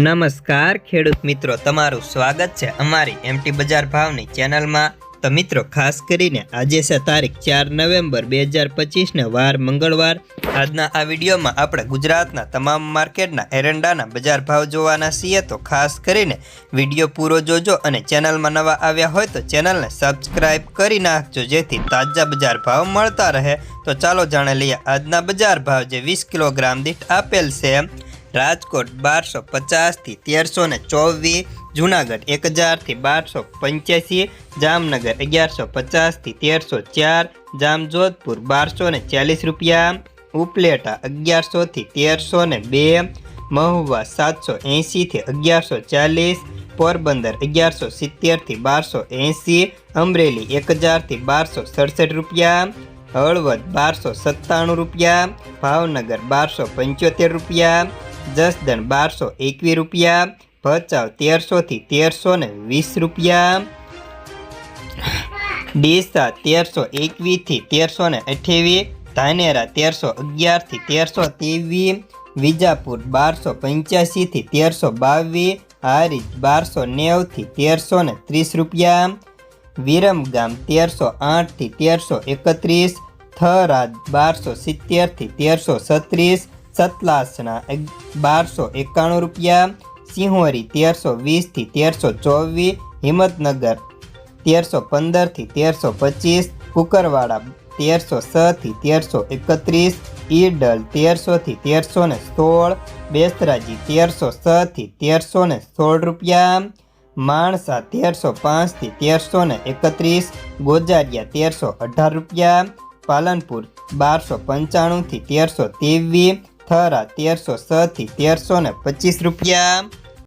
નમસ્કાર, ખેડૂત મિત્રો. તમારું સ્વાગત છે અમારી એમટી બજાર ભાવની ચેનલમાં. તો મિત્રો, ખાસ કરીને આજે છે તારીખ ચાર નવેમ્બર બે હજાર પચીસને વાર મંગળવાર. આજના આ વિડીયોમાં આપણે ગુજરાતના તમામ માર્કેટના એરંડાના બજાર ભાવ જોવાના છીએ. તો ખાસ કરીને વીડિયો પૂરો જોજો અને ચેનલમાં નવા આવ્યા હોય તો ચેનલને સબસ્ક્રાઇબ કરી નાખજો, જેથી તાજા બજાર ભાવ મળતા રહે. તો ચાલો જાણી લઈએ આજના બજાર ભાવ જે વીસ કિલોગ્રામ દીઠ આપેલ છે. રાજકોટ બારસો પચાસથી તેરસો ને ચોવીસ, જુનાગઢ એક હજારથી બારસો પંચ્યાસી, જામનગર અગિયારસો પચાસથી તેરસો ચાર, જામજોધપુર બારસો ને ચાલીસ રૂપિયા, ઉપલેટા અગિયારસોથી તેરસો ને બે, મહુવા સાતસો એંશીથી અગિયારસો ચાલીસ, પોરબંદર અગિયારસો સિત્તેરથી બારસો એંશી, અમરેલી એક હજારથી બારસો સડસઠ રૂપિયા, હળવદ બારસો સત્તાણું રૂપિયા, ભાવનગર બારસો પંચોતેર રૂપિયા જસદણ બારસો એકવીસ રૂપિયા, ભચાઉ તેરસોથી તેરસો ને વીસ રૂપિયા. ડીસા તેરસો એકવીસથી તેરસો ને અઠ્યાવીસ, ધાનેરા તેરસો અગિયારથી તેરસો ત્રેવીસ, વિજાપુર બારસો પંચ્યાસીથી તેરસો બાવીસ, હારીજ બારસો નેવથી તેરસો ને ત્રીસ રૂપિયા. વિરમગામ તેરસો આઠથી તેરસો એકત્રીસ, થરાદ બારસો સિત્તેરથી તેરસો છત્રીસ સતલાસણા બારસો એકાણું રૂપિયા, સિંહોરી તેરસો વીસથી તેરસો ચોવીસ, હિંમતનગર તેરસો પંદરથી તેરસો પચીસ, કુકરવાડા તેરસો છથી તેરસો એકત્રીસ, ઈડલ તેરસોથી તેરસો ને સોળ, બેસરાજી તેરસો છથી તેરસો ને સોળ રૂપિયા, માણસા તેરસો પાંચથી તેરસો ને એકત્રીસ, ગોજારિયા તેરસો અઢાર રૂપિયા, પાલનપુર બારસો પંચાણુંથી તેરસો ત્રેવીસ થરા તેરસો છથી તેરસો ને પચીસ રૂપિયા.